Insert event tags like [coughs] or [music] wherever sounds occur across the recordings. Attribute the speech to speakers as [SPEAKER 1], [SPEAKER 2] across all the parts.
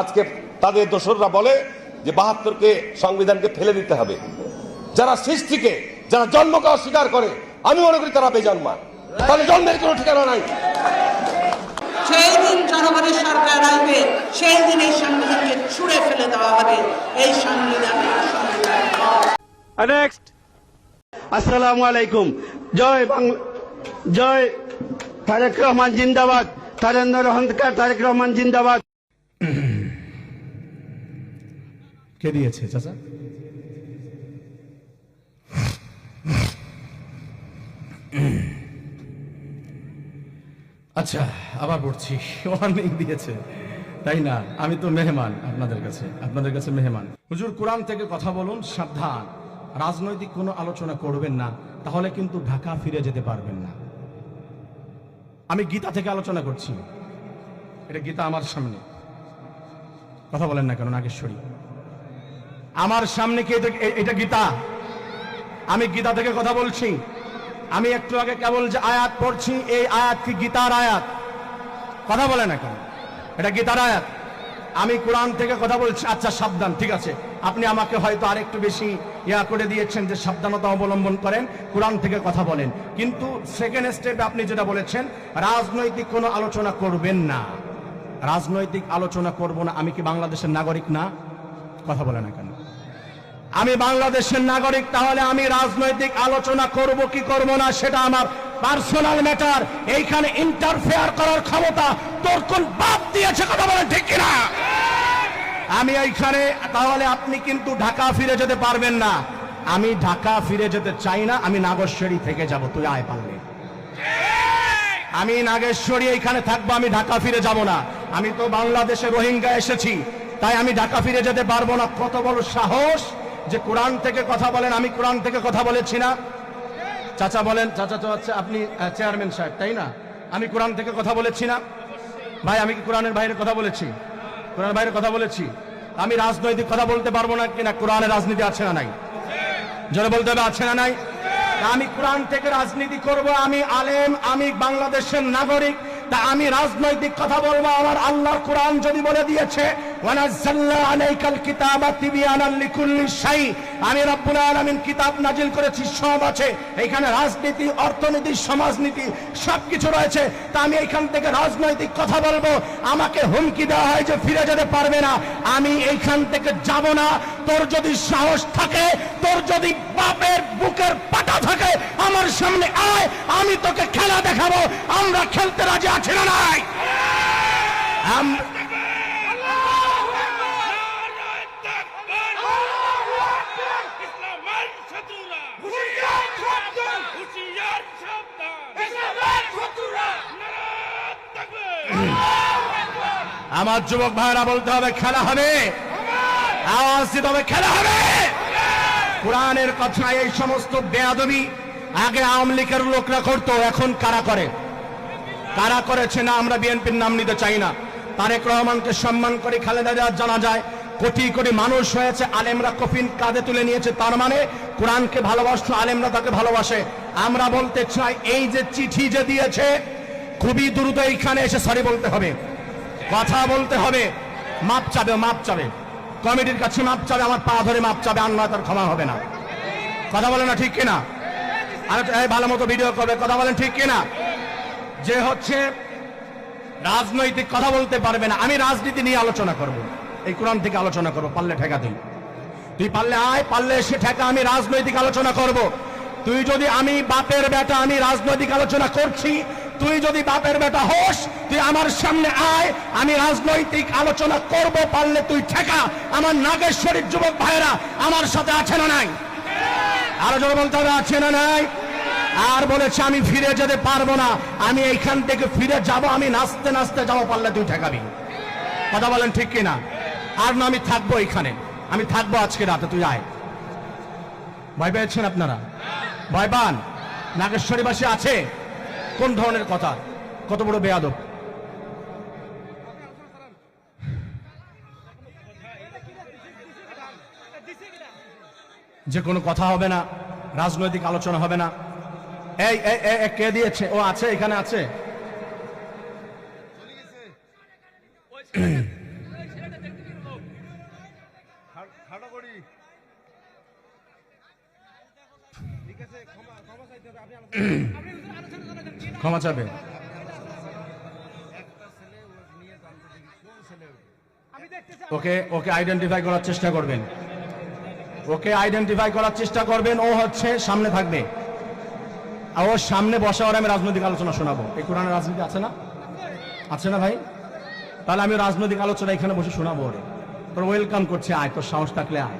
[SPEAKER 1] আজকে তাদের দোসররা বলে যে বাহাত্তরকে সংবিধানকে ফেলে দিতে হবে। যারা সৃষ্টিকে যারা জন্মকে অস্বীকার করে আমি মনে করি তারা বেজন্মা তাহলে জন্মের কোনো ঠিকানা নাই।
[SPEAKER 2] সেই দিন জনগণের সরকার আসবে সেই দিন এই সংবিধানকে ছুঁড়ে ফেলে দেওয়া হবে। এই সংবিধান
[SPEAKER 3] নেক্সট আসসালামু আলাইকুম। জয় বাংলা জয় তারেক রহমান জিন্দাবাদ। তারেন্দ্র রহন্তকার তারেক রহমান জিন্দাবাদ।
[SPEAKER 4] কে দিয়েছে, চাচা? আচ্ছা আবার পড়ছি। ওয়ার্নিং দিয়েছে। তাই না? আমি তো মেহমান আপনাদের কাছে আপনাদের কাছে মেহমান। হুজুর, কোরআন থেকে কথা বলুন, সাবধান। রাজনৈতিক কোনো আলোচনা করবেন না, তাহলে কিন্তু ঢাকা ফিরে যেতে পারবেন না। আমি গীতা থেকে আলোচনা করছি। এটা গীতা আমার সামনে। কথা বলেন না কেন, নাগেশ্বরী। আমার সামনে কি এটা গীতা। আমি গীতা থেকে কথা বলছি। আমি একটু আগে কেবল যে আয়াত পড়ছি, এই আয়াত কি গীতার আয়াত? কথা বলে না কেন এটা গীতার আয়াত। আমি কোরআন থেকে কথা বলছি। আচ্ছা সাবধান, ঠিক আছে। আপনি আমাকে হয়তো আরেকটু বেশি ইয়া করে দিয়েছেন যে সাবধানতা অবলম্বন করেন, কোরআন থেকে কথা বলেন। কিন্তু সেকেন্ড স্টেপে আপনি যেটা বলেছেন, রাজনৈতিক কোনো আলোচনা করবেন না। রাজনৈতিক আলোচনা করব না। আমি কি বাংলাদেশের নাগরিক না? কথা বলে না কেন আমি বাংলাদেশের নাগরিক, তাহলে আমি রাজনৈতিক আলোচনা করব কি করব না সেটা আমার পার্সোনাল ম্যাটার। এইখানে ইন্টারফেয়ার করার ক্ষমতা তোর কোন বাপ দিয়েছে কথা বলেন ঠিক কিনা? আমি এইখানে, তাহলে আপনি কিন্তু ঢাকা ফিরে যেতে পারবেন না। আমি ঢাকা ফিরে যেতে চাই না, আমি নাগেশ্বরী থেকে যাব, তুই আয় পারলে। আমি নাগেশ্বরী এইখানে থাকব, আমি ঢাকা ফিরে যাব না। আমি তো বাংলাদেশে রোহিঙ্গা এসেছি, তাই আমি ঢাকা ফিরে যেতে পারব না। কত বড় সাহস যে কোরআন থেকে কথা বলেন, আমি কোরআন থেকে কথা বলেছি না। চাচা বলেন, চাচা তো হচ্ছে আপনি চেয়ারম্যান সাহেব, তাই না? আমি কোরআন থেকে কথা বলেছি না। ভাই, আমি কি কোরআনের বাইরে কথা বলেছি? কোরআনের বাইরে কথা বলেছি? আমি রাজনৈতিক কথা বলতে পারব না কিনা? কোরআনের রাজনীতি আছে না নাই? জোরে বলতে হবে, আছে না নাই? আমি কোরআন থেকে রাজনীতি করব, আমি আলেম, আমি বাংলাদেশের নাগরিক, তা আমি রাজনৈতিক কথা বলব, আমার আল্লাহর কোরআন যদি বলে দিয়েছে আমি রব্বুল আলামিন কিতাব নাজিল করেছি, সব আছে। এখানে রাজনীতি, অর্থনীতি, সমাজনীতি, সবকিছু রয়েছে। তা আমি এখান থেকে রাজনৈতিক কথা বলব। আমাকে হুমকি দেওয়া হয় যে ফিরে যেতে পারবে না। আমি এইখান থেকে যাব না। তোর যদি সাহস থাকে, তোর যদি বাপের বুকের পাটা থাকে, আমার সামনে আয়, আমি তোকে খেলা দেখাবো। আমরা খেলতে রাজি আছি না নাই আম-
[SPEAKER 5] ইসলামের শত্রুরা হুশিয়ার সাবধান হুশিয়ার সাবধান ইসলামের শত্রুরা নারাত তাকবীর
[SPEAKER 4] আমার যুবক ভাইরা বলতে হবে, খেলা হবে। আওয়াজ দিতে হবে, খেলা হবে। কোরআনের কথা, এই সমস্ত বেয়াদবি আগে আওয়ামী লীগের লোকরা করতো, এখন কারা করে? কারা করেছে না আমরা বিএনপির নাম নিতে চাই না। তারেক রহমানকে সম্মান করে খালেদা জিয়ার জানা যায়, কোটি কোটি মানুষ হয়েছে, আলেমরা কফিন কাঁধে তুলে নিয়েছে, তার মানে কোরআনকে ভালোবাসতো আলেমরা তাকে ভালোবাসে। আমরা বলতে চাই, এই যে চিঠি যে দিয়েছে, খুবই দ্রুত এইখানে এসে সরি বলতে হবে। কথা বলতে হবে। মাপ চাবে মাপ চাবে। কমিটির কাছে মাপ চাবে, আমার পা ধরে মাপ চাবে, আর নয় তার ক্ষমা হবে না। কথা বলে না ঠিক কিনা? আর ভালো মতো ভিডিও করবে, কথা বলেন ঠিক কিনা? যে হচ্ছে, রাজনৈতিক কথা বলতে পারবে না। আমি রাজনীতি নিয়ে আলোচনা করব। এই কোরআন থেকে আলোচনা করব, পারলে ঠেকা দিই। তুই পারলে আয়, পারলে এসে ঠেকা, আমি রাজনৈতিক আলোচনা করব। তুই যদি আমি বাপের বেটা, আমি রাজনৈতিক আলোচনা করছি তুই যদি বাপের বেটা হোস, তুই আমার সামনে আয়, আমি রাজনৈতিক আলোচনা করব, পারলে তুই ঠেকা। আমার নাগেশ্বরীর যুবক ভাইরা আমার সাথে আছে না নাই? আরও জোরে বলতে হবে, আছে না নাই? আর বলেছে, আমি ফিরে যেতে পারব না। আমি এইখান থেকে ফিরে যাব, আমি নাচতে নাচতে যাব, পারলে তুই ঠেকাবি। কথা বলেন ঠিক কিনা? আর না, আমি থাকব এখানে আমি থাকব আজকে রাতে, তুই আয়। ভয় পেয়েছেন আপনারা? ভয় পান? নাগেশ্বরীবাসী আছে? কোন ধরনের কথা? কত বড় বেয়াদ যে কোনো কথা হবে না রাজনৈতিক আলোচনা হবে না। এই কে দিয়েছে? ও আছে এখানে আছে। [coughs] ক্ষমা চাবে। ওকে ওকে আইডেন্টিফাই করার চেষ্টা করবেন। ওকে আইডেন্টিফাই করার চেষ্টা করবেন, ও হচ্ছে সামনে থাকবে। আর ওর সামনে বসা ওর আমি রাজনৈতিক আলোচনা শোনাবো। এই কোরআনের রাজনীতি আছে না? আছে না ভাই? তাহলে আমি রাজনৈতিক আলোচনা এখানে বসে শোনাবো ওরে। তোর ওয়েলকাম করছে, আয়, তোর সাহস থাকলে আয়।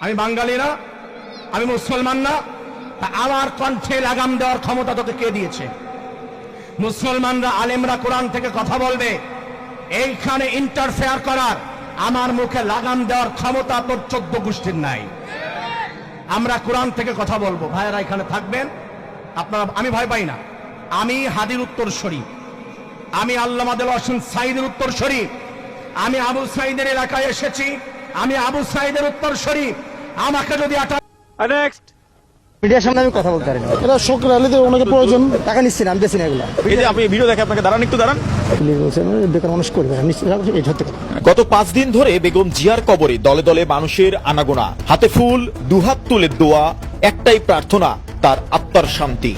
[SPEAKER 4] আমি বাঙালি না, আমি মুসলমান না আমার কণ্ঠে লাগাম দেওয়ার ক্ষমতা তোকে কে দিয়েছে? মুসলমানরা, আলেমরা কোরআন থেকে কথা বলবে। এইখানে ইন্টারফেয়ার করার আমার মুখে লাগাম দেওয়ার ক্ষমতা তোর চোদ্দ গোষ্ঠীর নাই। আমরা কোরআন থেকে কথা বলব। ভাইয়েরা এখানে থাকবেন। আপনারা, আমি ভয় পাই না। আমি হাদির উত্তর শরীফ। আমি আল্লামা দেল হোসেন সাইদের উত্তর শরীফ। আমি আবু সাইদের এলাকায় এসেছি। আমি আবু সাইদের উত্তর শরীফ। আমাকে যদি আটা
[SPEAKER 6] মিডিয়ার সামনে আমি কথা বলতে পারি না।
[SPEAKER 7] এটা শোক র্যালিতে প্রয়োজন।
[SPEAKER 6] টাকা নিচ্ছি না আমি বেশি না এগুলো।
[SPEAKER 8] এই যে আপনি ভিডিও দেখে আপনাকে দাঁড়ান একটু দাঁড়ান।
[SPEAKER 7] বেকার মানুষ করবে
[SPEAKER 8] গত পাঁচ দিন ধরে বেগম জিয়ার কবরে দলে দলে মানুষের আনাগোনা। হাতে ফুল দুহাত তুলে দোয়া একটাই প্রার্থনা তার আত্মার শান্তি।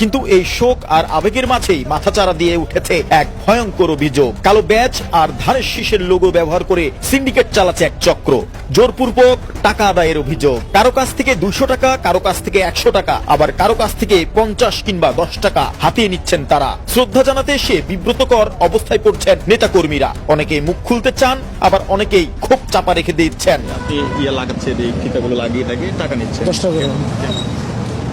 [SPEAKER 8] কিন্তু এই শোক আর আবেগের মাঝেই মাথাচাড়া দিয়ে উঠেছে এক ভয়ঙ্কর অভিযোগ। কালো ব্যাচ আর ধানের শীষের লোগো ব্যবহার করে সিন্ডিকেট চালাচ্ছে এক চক্র। জোরপূর্বক টাকা আদায়ের অভিযোগ। কারও কাছ থেকে দুশো টাকা কারও কাছ থেকে একশো টাকা আবার কারও কাছ থেকে পঞ্চাশ কিংবা দশ টাকা হাতিয়ে নিচ্ছেন তারা। শ্রদ্ধা জানাতে এসে বিব্রতকর অবস্থায় পড়ছেন নেতাকর্মীরা। অনেকে মুখ খুলতে চান আবার অনেকেই ক্ষোভ চাপা রেখে দিচ্ছেন। ইয়ে লাগিয়ে টাকা নিচ্ছে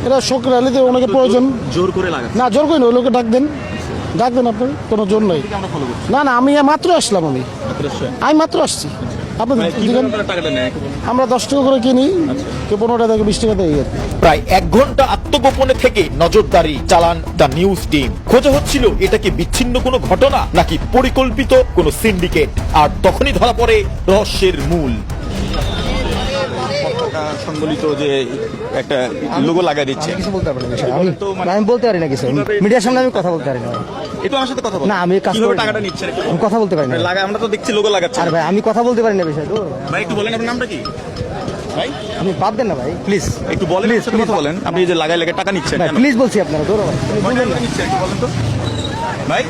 [SPEAKER 7] এটা শোক র্যালিতে ওনাকে প্রয়োজন।
[SPEAKER 8] জোর করে লাগাচ্ছে।
[SPEAKER 7] না জোর করি না ওই লোকে ডাক দেন। ডাক দেন আপনার কোনো জোর নাই। না না আমি মাত্র আসলাম আমি। আমি মাত্র আসছি। আপনি
[SPEAKER 8] টাকাটা নেয়
[SPEAKER 7] আমরা দশ টাকা করে কিনি কেউ পনেরো টাকা থেকে বিশ টাকা দেয়
[SPEAKER 8] প্রায় এক ঘণ্টা আত্মগোপনে থেকে নজরদারি চালান দ্য নিউজ টিম। খোঁজা হচ্ছিল এটা কি বিচ্ছিন্ন কোনো ঘটনা নাকি পরিকল্পিত কোনো সিন্ডিকেট? আর তখনই ধরা পড়ে রহস্যের মূল। সংবলিত যে একটা লোগো লাগাই দিচ্ছে।
[SPEAKER 6] আমি কিছু বলতে পারি না বিষয়ে। আমি
[SPEAKER 8] তো মানে-
[SPEAKER 6] আমি বলতে পারি না কিছু। মিডিয়ার সামনে আমি কথা বলতে পারি না।
[SPEAKER 8] এটা আমার সাথে কথা
[SPEAKER 6] না আমি কাজ করি।
[SPEAKER 8] টাকাটা নিচ্ছেন
[SPEAKER 6] আমি কথা বলতে পারি না।
[SPEAKER 8] লাগা আমরা তো দেখছি লোগো লাগাচ্ছে।
[SPEAKER 6] আর ভাই আমি কথা বলতে পারি না বিষয় তো ভাই।
[SPEAKER 8] একটু বলেন আপনার নামটা কি? ভাই?
[SPEAKER 6] আপনি বাদ দেন না ভাই প্লিজ
[SPEAKER 8] একটু বলেন কথা বলেন। আপনি যে লাগাই লাগে টাকা নিচ্ছেন?
[SPEAKER 6] প্লিজ বলছি আপনারা ভাই
[SPEAKER 8] করে নিচ্ছেন একটু বলেন তো। ভাই?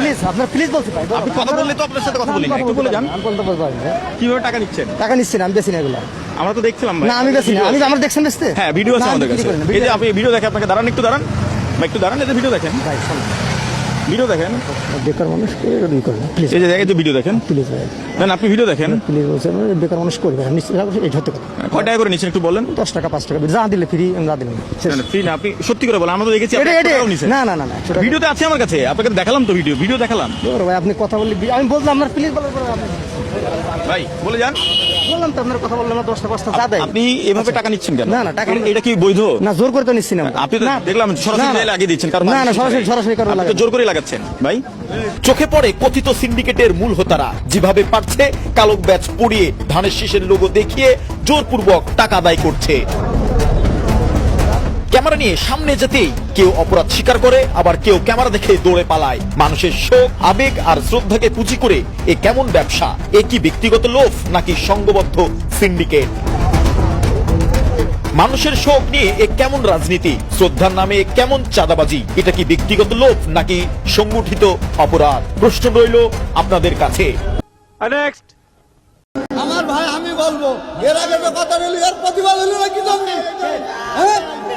[SPEAKER 6] প্লিজ আপনার প্লিজ বলছি ভাই
[SPEAKER 8] আপনি কথা বললে তো আপনার সাথে কথা বলি না একটু বলে যান।
[SPEAKER 6] আমি বলতে পারব
[SPEAKER 8] কীভাবে টাকা নিচ্ছেন?
[SPEAKER 6] টাকা নিচ্ছেন আমি বেশি না এগুলো।
[SPEAKER 8] আমরা তো দেখছিলাম ভাই।
[SPEAKER 6] না আমি বেশি না। আমি আমার দেখছেন বেচতে
[SPEAKER 8] হ্যাঁ ভিডিও আছে আমাদের কাছে। এই যে আপনি ভিডিও দেখে আপনাকে দাঁড়ান একটু দাঁড়ান। ভাই, একটু দাঁড়ান এই যে ভিডিও দেখেন।
[SPEAKER 6] ভাই
[SPEAKER 8] ভিডিও দেখেন।
[SPEAKER 7] বেকার মানুষ করে? করবেন প্লিজ
[SPEAKER 8] এই যে দেখেন তো ভিডিও দেখেন।
[SPEAKER 7] প্লিজ ভাই।
[SPEAKER 8] আপনি ভিডিও দেখেন।
[SPEAKER 7] প্লিজ বলছে বেকার মানুষ করবে না নিশ্চিত এটা হতে পারে
[SPEAKER 8] কয় টাকা করে নিচ্ছেন একটু বলেন।
[SPEAKER 7] দশ টাকা পাঁচ টাকা যা দিলে ফ্রি যা দিলে
[SPEAKER 8] ফ্রি না আপনি সত্যি করে বলেন আমরা তো দেখেছি।
[SPEAKER 6] না না না না
[SPEAKER 8] ভিডিওতে আছে আমার কাছে আপনাকে দেখালাম তো ভিডিও ভিডিও দেখালাম।
[SPEAKER 6] ভাই আপনি কথা বললে আমি বললাম আপনার প্লিজ বলার পরে আপনি
[SPEAKER 8] ভাই বলে যান।
[SPEAKER 6] বললাম তো আপনার কথা বললাম না দশটা পাঁচটা যা দেয়
[SPEAKER 8] আপনি এভাবে টাকা নিচ্ছেন কেন?
[SPEAKER 6] না, না, টাকা-
[SPEAKER 8] এটা- এটা কি বৈধ?
[SPEAKER 6] না জোর করে তো নিচ্ছি না
[SPEAKER 8] আপনি তো দেখলাম সরাসরি
[SPEAKER 6] না, না।
[SPEAKER 8] জেলে লাগিয়ে দিচ্ছেন কারণ
[SPEAKER 6] না না সরাসরি সরাসরি কারও
[SPEAKER 8] আপনি জোর করে লাগাচ্ছেন ভাই। চোখে পড়ে কথিত সিন্ডিকেটের মূল হোতারা। যেভাবে পারছে কালো ব্যাচ পরিয়ে ধানের শীষের লোগো দেখিয়ে জোরপূর্বক টাকা আদায় করছে। ক্যামেরা নিয়ে সামনে যেতেই কেউ অপরাধ স্বীকার করে আবার কেউ ক্যামেরা দেখে দৌড়ে পালায়। মানুষের শোক আবেগ আর শ্রদ্ধাকে পুঁজি করে এ কেমন ব্যবসা? এ কি ব্যক্তিগত লোভ নাকি সংঘবদ্ধ সিন্ডিকেট? মানুষের শোক নিয়ে এ কেমন রাজনীতি? শ্রদ্ধার নামে কেমন চাঁদাবাজি? এটা কি ব্যক্তিগত লোভ নাকি সংগঠিত অপরাধ? প্রশ্ন রইল আপনাদের কাছে।
[SPEAKER 9] আমার ভাই আমি বলব এর আগে কথা বলি এর প্রতিবাদ হলো না কি জন্য হ্যাঁ?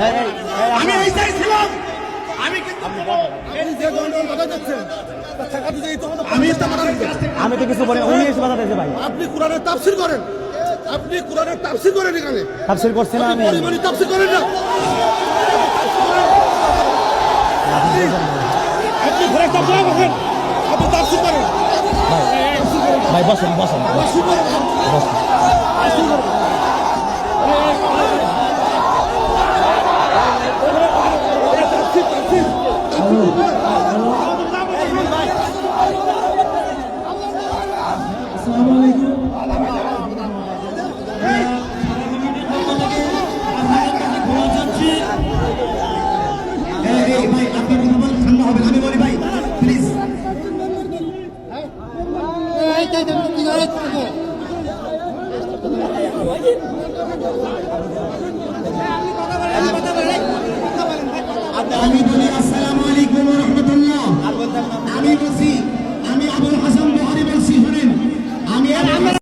[SPEAKER 10] আমি এই চাইছিলাম আমি আমি তো
[SPEAKER 6] আমি তো কিছু বলি উনি এসে বাধা দিয়েছে ভাই।
[SPEAKER 9] আপনি কোরআনের তাফসির করেন। আপনি কোরআনের তাফসির করেন এখানে।
[SPEAKER 6] তাফসীর করছি না আমি।
[SPEAKER 9] তাফসির করেন না। আপনি ফেরেশতা দোয়া করেন। আপনি তাফসির করেন।
[SPEAKER 6] ভাই বসেন বসেন।
[SPEAKER 9] তাফসির করেন তাফসির করেন
[SPEAKER 10] আমি বলি আসসালামু আলাইকুম ওয়া রাহমাতুল্লাহ আমি বলছি আমি আবুল হাসান বুখারী বলছি শুনেন আমি আমার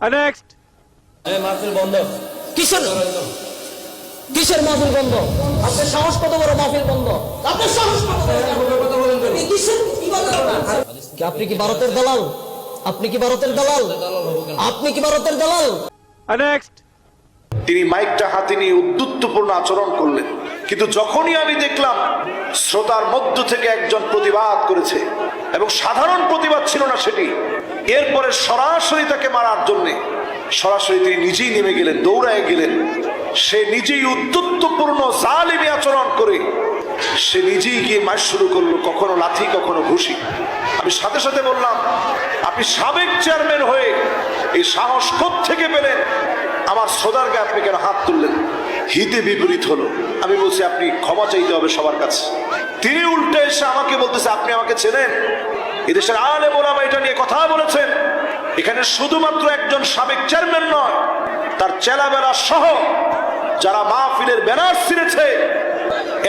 [SPEAKER 4] নেক্সট
[SPEAKER 6] কিসের? কিসের মাহফিল বন্ধ? আপনার সাহস কত বড় মাহফিল বন্ধ? আপনার সাহস কত বড়? কি আপনি কি ভারতের দালাল? আপনি কি ভারতের দালাল? আপনি কি ভারতের দালাল?
[SPEAKER 4] নেক্সট
[SPEAKER 11] তিনি মাইকটা হাতে নিয়ে উদ্যুত্তপূর্ণ আচরণ করলেন। কিন্তু যখনই আমি দেখলাম শ্রোতার মধ্য থেকে একজন প্রতিবাদ করেছে এবং সাধারণ প্রতিবাদ ছিল না সেটি। এরপরে সরাসরি তাকে মারার জন্যে, সরাসরি তিনি নিজেই নেমে গেলেন, দৌড়ায় গেলেন। সে নিজেই উদ্যুত্তপূর্ণ জালিমি আচরণ করে, সে নিজেই গিয়ে মার শুরু করল, কখনো লাথি, কখনো ঘুষি। আমি সাথে সাথে বললাম, আপনি সাবেক চেয়ারম্যান হয়ে এই সাহস থেকে পেলেন? আমার শ্রোতারকে আপনি কেন হাত তুললেন? হিতে বিপরীত হলো। আমি বলছি, আপনি ক্ষমা চাইতে হবে সবার কাছে। তিনি উল্টে এসে আমাকে বলতেছে, আপনি আমাকে চেনেন? এদেশের আলে বোলামা এটা নিয়ে কথা বলেছেন। এখানে শুধুমাত্র একজন সাবেক চেয়ারম্যান নয়, তার চেলাবেলা সহ যারা মাহফিলের ব্যানার ছিঁড়েছে,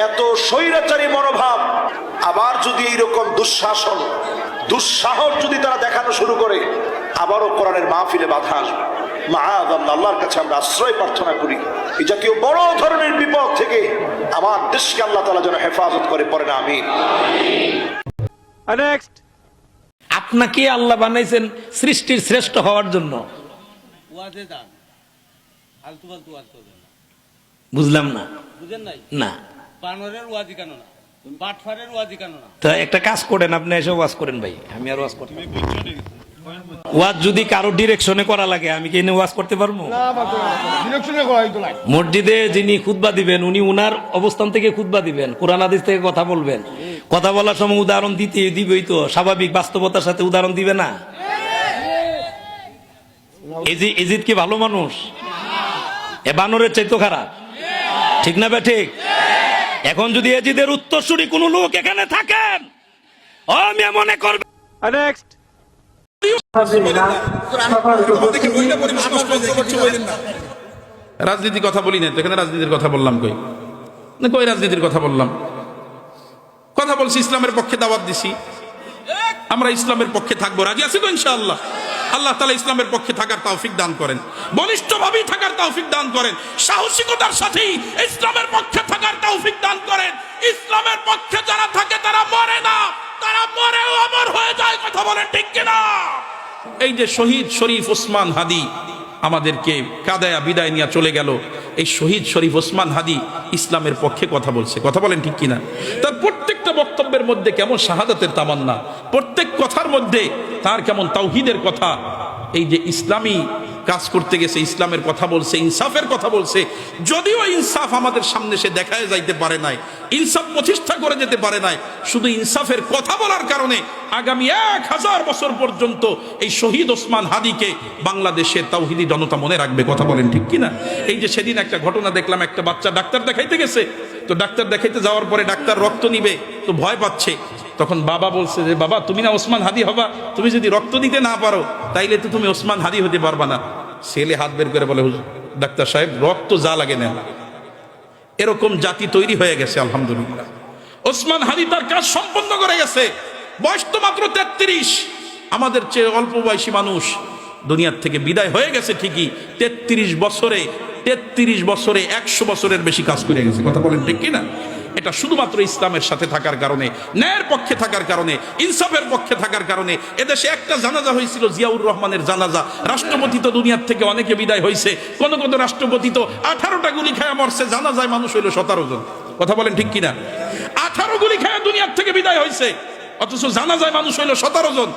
[SPEAKER 11] এত স্বৈরাচারী মনোভাব। আবার যদি এইরকম দুঃশাসন, দুঃসাহস যদি তারা দেখানো শুরু করে, আবারও কোরআনের মাহফিলে বাধা আসবে। আল্লাহর কাছে আমরা আশ্রয় প্রার্থনা করি। এই জাতীয় বড় ধরনের বিপদ থেকে আমার দেশকে আল্লাহ তালা যেন হেফাজত করে পড়ে না আমি
[SPEAKER 12] আপনাকে আল্লাহ বানাইছেন সৃষ্টির শ্রেষ্ঠ হওয়ার জন্য। বুঝলাম না। না। তো একটা কাজ করেন আপনি এসে ওয়াজ করেন ভাই। আমি আর ওয়াজ করতে ওয়াজ যদি কারও ডিরেকশনে করা লাগে আমি কি এনে ওয়াজ করতে পারব? মসজিদে যিনি খুতবা দিবেন উনি উনার অবস্থান থেকে খুতবা দিবেন কোরআন হাদিস থেকে কথা বলবেন। কথা বলার সময় উদাহরণ দিতে দিবেই তো স্বাভাবিক বাস্তবতার সাথে উদাহরণ দিবে না। এজি- এজিদ কি ভালো মানুষ? এ বানরের চাইতো খারাপ। ঠিক না বে ঠিক? এখন যদি এজিদের উত্তরসূরি কোন লোক এখানে থাকেন আমি মনে করবে
[SPEAKER 4] নেক্সট
[SPEAKER 5] রাজনীতির কথা বলি না তো, এখানে রাজনীতির কথা বললাম কই? কই রাজনীতির কথা বললাম? কথা বলছি ইসলামের পক্ষে দাওয়াত দিছি। আমরা ইসলামের পক্ষে থাকব। রাজি আছি তো ইনশাআল্লাহ? আল্লাহ তালা ইসলামের পক্ষে থাকার তৌফিক দান করেন। বলিষ্ঠভাবেই থাকার তৌফিক দান করেন। সাহসিকতার সাথেই ইসলামের পক্ষে থাকার তৌফিক দান করেন। ইসলামের পক্ষে যারা থাকে, তারা মরে না। তারা মরেও অমর হয়ে যায়, কথা বলেন ঠিক কিনা? এই যে শহীদ শরীফ ওসমান হাদি আমাদেরকে কাদায়া বিদায় নিয়ে চলে গেল। এই শহীদ শরীফ ওসমান হাদি ইসলামের পক্ষে কথা বলছে। কথা বলেন ঠিক কিনা? তার প্রত্যেকটা বক্তব্যের মধ্যে কেমন শাহাদাতের তামান্না? প্রত্যেক কথার মধ্যে তার কেমন তাওহিদের কথা? এই যে ইসলামী কাজ করতে গেছে, ইসলামের কথা বলছে, ইনসাফের কথা বলছে, যদিও ইনসাফ আমাদের সামনে সে দেখায় যাইতে পারে নাই, ইনসাফ প্রতিষ্ঠা করে যেতে পারে নাই, শুধু ইনসাফের কথা বলার কারণে আগামী এক হাজার বছর পর্যন্ত এই শহীদ ওসমান হাদিকে বাংলাদেশের তাওহিদি জনতা মনে রাখবে, কথা বলেন ঠিক কিনা? এই যে সেদিন একটা ঘটনা দেখলাম, একটা বাচ্চা ডাক্তার দেখাইতে গেছে, তো ডাক্তার দেখাইতে যাওয়ার পরে ডাক্তার রক্ত নিবে, তো ভয় পাচ্ছে। তখন বাবা বলছে যে, বাবা, তুমি না ওসমান হাদি হবা? তুমি যদি রক্ত দিতে না পারো, তাইলে তো তুমি ওসমান হাদি হতে পারবা না। ছেলে হাত বের করে বলে ডাক্তার সাহেব, রক্ত যা লাগে না এরকম জাতি তৈরি হয়ে গেছে, আলহামদুলিল্লাহ। ওসমান হাদি তার কাজ সম্পন্ন করে গেছে। বয়স তো মাত্র তেত্রিশ। আমাদের চেয়ে অল্প বয়সী মানুষ দুনিয়ার থেকে বিদায় হয়ে গেছে ঠিকই। তেত্রিশ বছরে তেত্রিশ বছরে একশো বছরের বেশি কাজ করে গেছে। কথা বলেন ঠিক কিনা? এটা শুধুমাত্র ইসলামের সাথে থাকার কারণে, ন্যায়ের পক্ষে থাকার কারণে, ইনসাফের পক্ষে থাকার কারণে, এদেশে একটা জানাজা হয়েছিল, জিয়াউর রহমানের জানাজা। রাষ্ট্রপতি তো দুনিয়ার থেকে অনেকে বিদায় হয়েছে। কোনো কোনো রাষ্ট্রপতি তো আঠারোটা গুলি খায় মরছে, জানাজায় মানুষ হইল সতেরো জন। কথা বলেন ঠিক কিনা? আঠারো গুলি খায় দুনিয়ার থেকে বিদায় হয়েছে, অথচ জানাজায় মানুষ হইল সতেরো জন।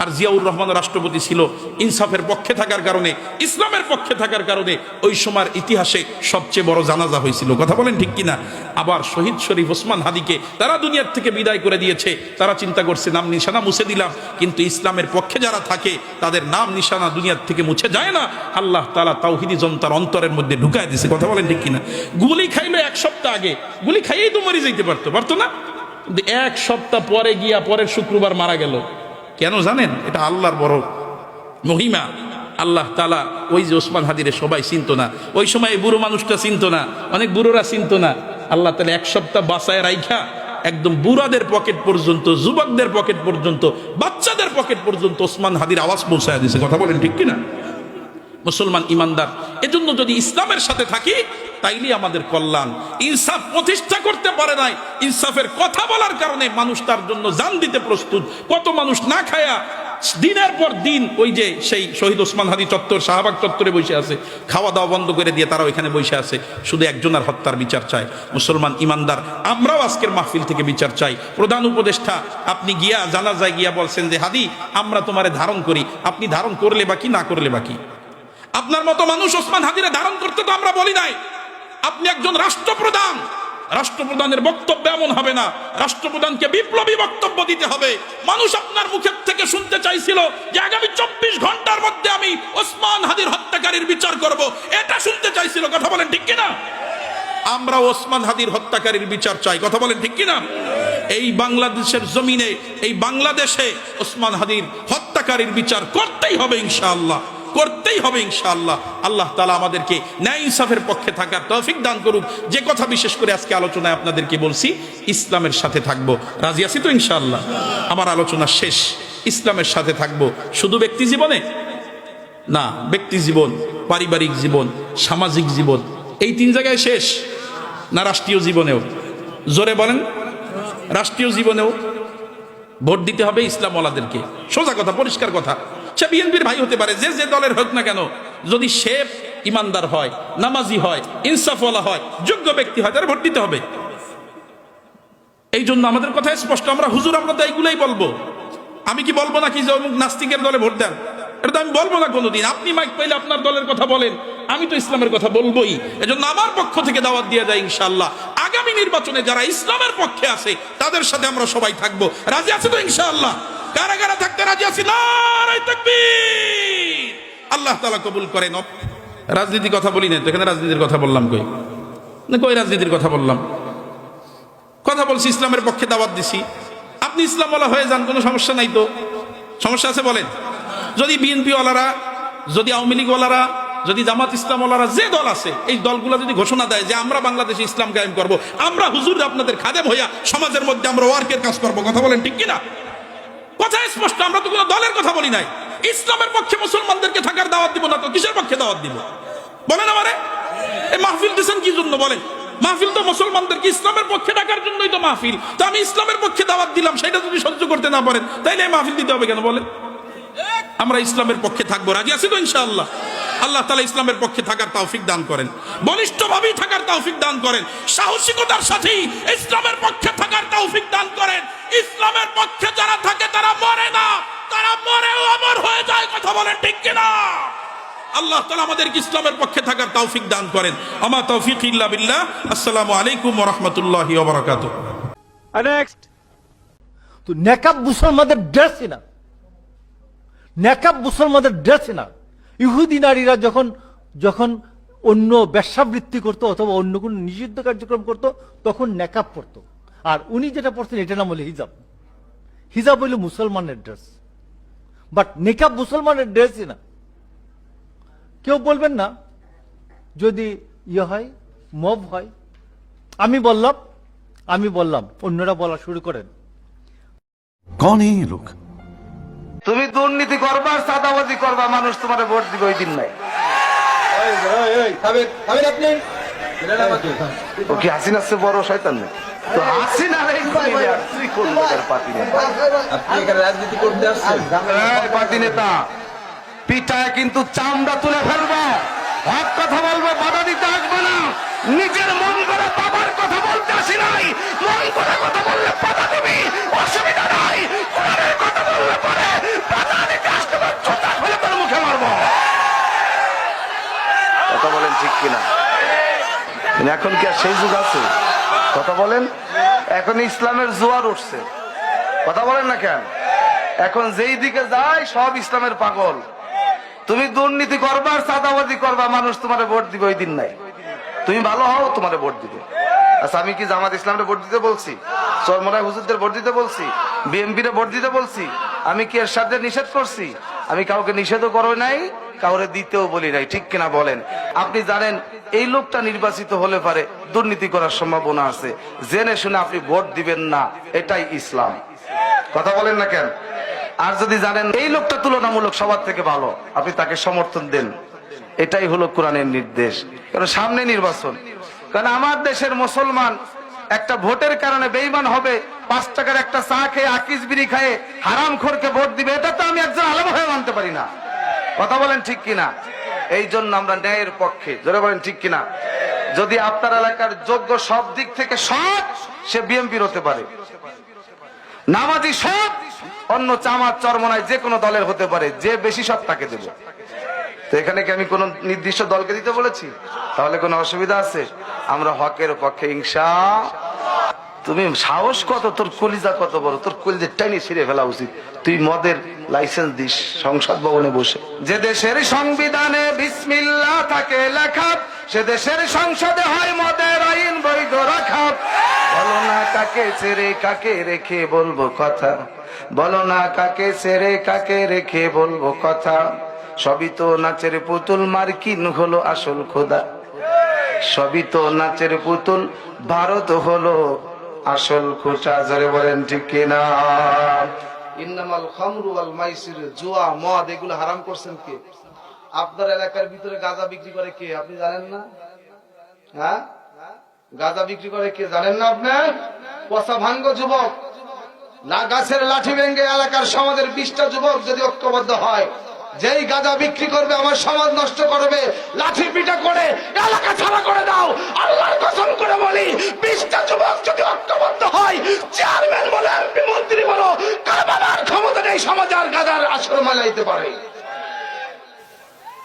[SPEAKER 5] আর জিয়াউর রহমান রাষ্ট্রপতি ছিল ইনসাফের পক্ষে থাকার কারণে, ইসলামের পক্ষে থাকার কারণে ওই সময়ের ইতিহাসে সবচেয়ে বড় জানাজা হয়েছিল। কথা বলেন ঠিক কিনা? আবার শহীদ শরীফ ওসমান হাদিকে তারা দুনিয়ার থেকে বিদায় করে দিয়েছে। তারা চিন্তা করছে, নাম নিশানা মুছে দিলাম। কিন্তু ইসলামের পক্ষে যারা থাকে, তাদের নাম নিশানা দুনিয়ার থেকে মুছে যায় না। আল্লাহ তালা তাওহিদি জনতার অন্তরের মধ্যে ঢুকায় দিছে কথা বলেন ঠিক কিনা? গুলি খাইলো এক সপ্তাহ আগে। গুলি খাইয়েই তো মরে যেতে পারতো। পারতো না? এক সপ্তাহ পরে গিয়া পরের শুক্রবার মারা গেল। কেন জানেন? এটা আল্লাহর বড় মহিমা। আল্লাহ তালা ওই যে ওসমান হাদিরে সবাই চিনত না। ওই সময় বুড়ো মানুষটা চিনত না, অনেক বুড়োরা চিনত না। আল্লাহ তালা এক সপ্তাহ বাসায় রাইখা একদম বুড়াদের পকেট পর্যন্ত, যুবকদের পকেট পর্যন্ত, বাচ্চাদের পকেট পর্যন্ত ওসমান হাদির আওয়াজ পৌঁছায় দিছে। কথা বলেন ঠিক কিনা? মুসলমান ইমানদার। এজন্য যদি ইসলামের সাথে থাকি, তাইলে আমাদের কল্যাণ। ইনসাফ প্রতিষ্ঠা করতে পারে নাই। ইনসাফের কথা বলার কারণে মানুষ তার জন্য জান দিতে প্রস্তুত। কত মানুষ না খায়া দিনের পর দিন ওই যে সেই শহীদ ওসমান হাদি চত্বর, শাহবাগ চত্বরে বসে আছে। খাওয়া দাওয়া বন্ধ করে দিয়ে তারা ওইখানে বসে আছে। শুধু একজনের হত্যার বিচার চায়। মুসলমান ইমানদার, আমরাও আজকের মাহফিল থেকে বিচার চাই। প্রধান উপদেষ্টা, আপনি গিয়া জানা যায় গিয়া বলছেন যে, হাদি, আমরা তোমারে ধারণ করি। আপনি ধারণ করলে বাকি না করলে বাকি আপনার মতো মানুষ ওসমান হাদিরে ধারণ করতে তো আমরা বলি নাই। আপনি একজন রাষ্ট্রপ্রধান। রাষ্ট্রপ্রধানের বক্তব্য এমন হবে না। রাষ্ট্রপ্রধানকে বিপ্লবী বক্তব্য দিতে হবে। মানুষ আপনার মুখের থেকে শুনতে চাইছিল যে আগামী চব্বিশ ঘণ্টার মধ্যে আমি ওসমান হাদির হত্যাকারীর বিচার করব। এটা শুনতে চাইছিল। কথা বলেন ঠিক কিনা? আমরা ওসমান হাদির হত্যাকারীর বিচার চাই। কথা বলেন ঠিক কিনা? এই বাংলাদেশের জমিনে, এই বাংলাদেশে ওসমান হাদির হত্যাকারীর বিচার করতেই হবে ইনশাআল্লাহ। করতেই হবে ইনশাআল্লাহ। আল্লাহ তালা আমাদেরকে ন্যায় ইনসাফের পক্ষে থাকার তৌফিক দান করুক। যে কথা বিশেষ করে আজকে আলোচনায় আপনাদেরকে বলছি, ইসলামের সাথে থাকব। রাজি আছি তো ইনশাআল্লাহ? আমার আলোচনা শেষ। ইসলামের সাথে থাকব। শুধু ব্যক্তি জীবনে? না, ব্যক্তি জীবন, পারিবারিক জীবন, সামাজিক জীবন। এই তিন জায়গায় শেষ? না, রাষ্ট্রীয় জীবনেও? জোরে বলেন। রাষ্ট্রীয় জীবনেও? ভোট দিতে হবে ইসলামওয়ালাদেরকে। সোজা কথা, পরিষ্কার কথা। সে বিএনপির ভাই হতে পারে, যে যে দলের হোক না কেন। যদি সে ইমানদার হয়, নামাজি হয়, ইনসাফওয়ালা হয়, যোগ্য ব্যক্তি হয়, তার ভোট দিতে হবে। এই জন্য আমাদের কথা স্পষ্ট, আমরা হুজুর, আমরা তো এইগুলাই বলব। আমি কি বলব নাকি যে অমুক নাস্তিকের দলে ভোট দেন? এটা তো আমি বলব না কোনোদিন। আপনি মাইক পাইলে আপনার দলের কথা বলেন। আমি তো ইসলামের কথা বলবোই। এজন্য আমার পক্ষ থেকে দাওয়াত দিয়ে যায় ইনশাল্লাহ আগামী নির্বাচনে যারা ইসলামের পক্ষে আছে, তাদের সাথে আমরা সবাই থাকব। রাজি আছে তো ইনশাআল্লাহ? কারা কারা থাকতে রাজি আছি? আল্লাহ তাআলা কবুল করেন। রাজনীতি কথা বলি না এখানে রাজনীতির কথা বললাম কই? না, কই রাজনীতির কথা বললাম? কথা বলছি, ইসলামের পক্ষে দাওয়াত দিছি। আপনি ইসলামওয়ালা হয়ে যান, কোনো সমস্যা নাই তো। সমস্যা আছে বলেন। যদি বিএনপি ওয়ালারা যদি আওয়ামী লীগ ওয়ালারা যদি জামাত ইসলাম ওয়ালারা যে দল আছে, এই দলগুলো যদি ঘোষণা দেয় যে আমরা বাংলাদেশে ইসলাম কায়েম করব, আমরা হুজুর আপনাদের খাদেম হইয়া সমাজের মধ্যে আমরা ওয়ার্কের কাজ করব, কথা বলেন ঠিক কিনা? কথা স্পষ্ট, আমরা তো কোনো দলের কথা বলি নাই। ইসলামের পক্ষে মুসলমানদেরকে থাকার দাওয়াত দিব না তো কিসের পক্ষে দাওয়াত দিব? বলেন আমারে। এই মাহফিল দিচ্ছেন কি জন্য বলেন? মাহফিল তো মুসলমানদেরকে ইসলামের পক্ষে ডাকার জন্যই তো মাহফিল। তো আমি ইসলামের পক্ষে দাওয়াত দিলাম, সেটা যদি সহ্য করতে না পারেন, তাইলে এই মাহফিল দিতে হবে কেন বলেন? আমরা ইসলামের পক্ষে থাকব। রাজি আছি তো ইনশাআল্লাহ? আল্লাহ তালা ইসলামের পক্ষে থাকার তৌফিক দান করেন। বলিষ্ঠভাবেই থাকার তৌফিক দান করেন। সাহসিকতার সাথেই ইসলামের পক্ষে থাকার তৌফিক দান করেন। ইসলামের পক্ষে যারা থাকে, তারা মরে না। তারা মরেও অমর হয়ে যায়, কথা বলেন ঠিক কিনা? আল্লাহ তালা আমাদেরকে ইসলামের পক্ষে থাকার তৌফিক দান করেন। আমা তৌফিক ইল্লা বিল্লাহ। আসসালামু আলাইকুম রাহমাতুল্লাহি ওয়া বারাকাতুহু।
[SPEAKER 3] নেক্সট
[SPEAKER 9] তো নেকাব মুসলমানদের ড্রেসই না। নেকাব মুসলমানদের ড্রেস না। ইহুদি নারীরা যখন যখন অন্য ব্যবসাবৃত্তি করতো অথবা অন্য কোনো নিষিদ্ধ কার্যক্রম করত, তখন নেকাব পড়ত আর উনি যেটা পড়তেন এটা নাম হলো হিজাব। হিজাব হইল মুসলমানের ড্রেস। বাট নেকাব মুসলমানের ড্রেসই না। কেউ বলবেন না, যদি ইয়ে হয়, মব হয়। আমি বললাম আমি বললাম, অন্যরা বলা শুরু করেন।
[SPEAKER 1] কনে লোক।
[SPEAKER 10] তুমি দুর্নীতি করবা সাদাবাজি করবা মানুষ তোমার ভোট দিবে ওই দিন নাই। ও কি হাসিনা সে বড় শয়তান নেই তো হাসিনা নেতা পিঠায় কিন্তু চামড়া তুলে ফেলবা।
[SPEAKER 3] এক কথা বলব বাধা দিতে আসবে না নিজের মন করে বাবার কথা বলতে আসি নাই। মন করে কথা বললে বাধা দিবি, অসুবিধা নাই। কথা বললে পরে বাধা দিতে আসতে তোর মুখে মারবো।
[SPEAKER 9] কথা বলেন ঠিক কিনা? এখন কি আর সেই যুগ আছে? কথা বলেন, এখন ইসলামের জোয়ার উঠছে। কথা বলেন না কেন? এখন যেই দিকে যায়, সব ইসলামের পাগল। তুমি দুর্নীতি করবা আর চাঁদাবাজি করবা, মানুষ তোমার ভোট দিবে ওই দিন নাই। তুমি ভালো হও, তোমার ভোট দিবে। আচ্ছা আমি কি জামাত ইসলামের ভোট দিতে বলছি? চরমরায় হুজুরদের ভোট দিতে বলছি? বিএনপি ভোট দিতে বলছি? আমি কি এর সাথে নিষেধ করছি? আমি কাউকে নিষেধও করবে নাই, কাউরে দিতেও বলি নাই, ঠিক কিনা বলেন? আপনি জানেন, এই লোকটা নির্বাচিত হলে পারে দুর্নীতি করার সম্ভাবনা আছে। জেনে শুনে আপনি ভোট দিবেন না, এটাই ইসলাম। কথা বলেন না কেন? আর যদি জানেন এই লোকটা তুলনামূলক সবার থেকে ভালো, আপনি তাকে সমর্থন দেন। এটাই হলো কোরআনের নির্দেশ। কারণ সামনে নির্বাচন। কারণ আমার দেশের মুসলমান একটা ভোটের কারণে বেইমান হবে, পাঁচ টাকার একটা চা খেয়ে আকিস বিড়ি খায়ে হারাম খোরকে ভোট দিবে, এটা তো আমি একজন আলম হয়ে মানতে পারি না। কথা বলেন ঠিক কিনা? এই জন্য আমরা ন্যায়ের পক্ষে। জোরে বলেন ঠিক কিনা? যদি আপনার এলাকার যোগ্য সব দিক থেকে সৎ, সে বিএমপির হতে পারে। নামাজি সব অন্য চামার চরমনায় যে কোনো দলের হতে পারে, যে বেশি সৎ তাকে দেব। তো এখানে কি আমি কোন নির্দিষ্ট দলকে দিতে বলেছি? তাহলে কোনো অসুবিধা আছে? আমরা হকের পক্ষে হিংসা তুমি সাহস কত? তোর কলিজা কত বড়? তোর কলিজের টাইনি ছিঁড়ে ফেলা উচিত। তুই মদের লাইসেন্স দিস, সংসদ ভবনে বসে। যে দেশের সংবিধানে বিসমিল্লাহ থাকে লেখা সে দেশের সংসদে হয় মদের আইন বৈধ রাখা বলো না কাকে ছেড়ে কাকে রেখে বলব কথা? বলো না কাকে ছেড়ে কাকে রেখে বলব কথা? সবই তো নাচের পুতুল, মার্কিন হলো আসল খোদা। সবই তো নাচের পুতুল, ভারত হলো আসল খোঁচা। জরে বলেন, ঠিক কিনা? ইন্নামাল খামরু আল মাইসির জুয়া, মদ, এগুলো হারাম করছেন কে? আপনার এলাকার ভিতরে গাঁজা বিক্রি করে কে? আপনি জানেন না? হ্যাঁ? গাঁজা বিক্রি করে কে জানেন না আপনার পচা ভাঙ্গ যুবক। গাছের লাঠি ভেঙ্গে এলাকার সমাজের বিশটা যুবক যদি ঐক্যবদ্ধ হয়, যেই গাঁজা বিক্রি করবে, আমার সমাজ নষ্ট করবে, লাঠি পিটা করে, এলাকা ছাড়া করে দাও। আল্লাহর কসম করে বলি, বিশটা যুবক যদি ঐক্যবদ্ধ হয়, চেয়ারম্যান বলে, এমপি মন্ত্রী বলো কার বাবার ক্ষমতা নেই সমাজ আর গাঁজার আসর মালাইতে পারে।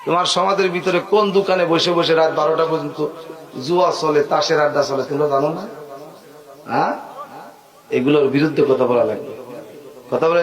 [SPEAKER 9] তোমার সমাজের ভিতরে কোন দোকানে বসে বসে রাত বারোটা পর্যন্ত জুয়া চলে, তাসের আড্ডা চলে, তোমরা জানো না? হ্যাঁ? এগুলোর বিরুদ্ধে কথা বলা লাগবে। কথা বলে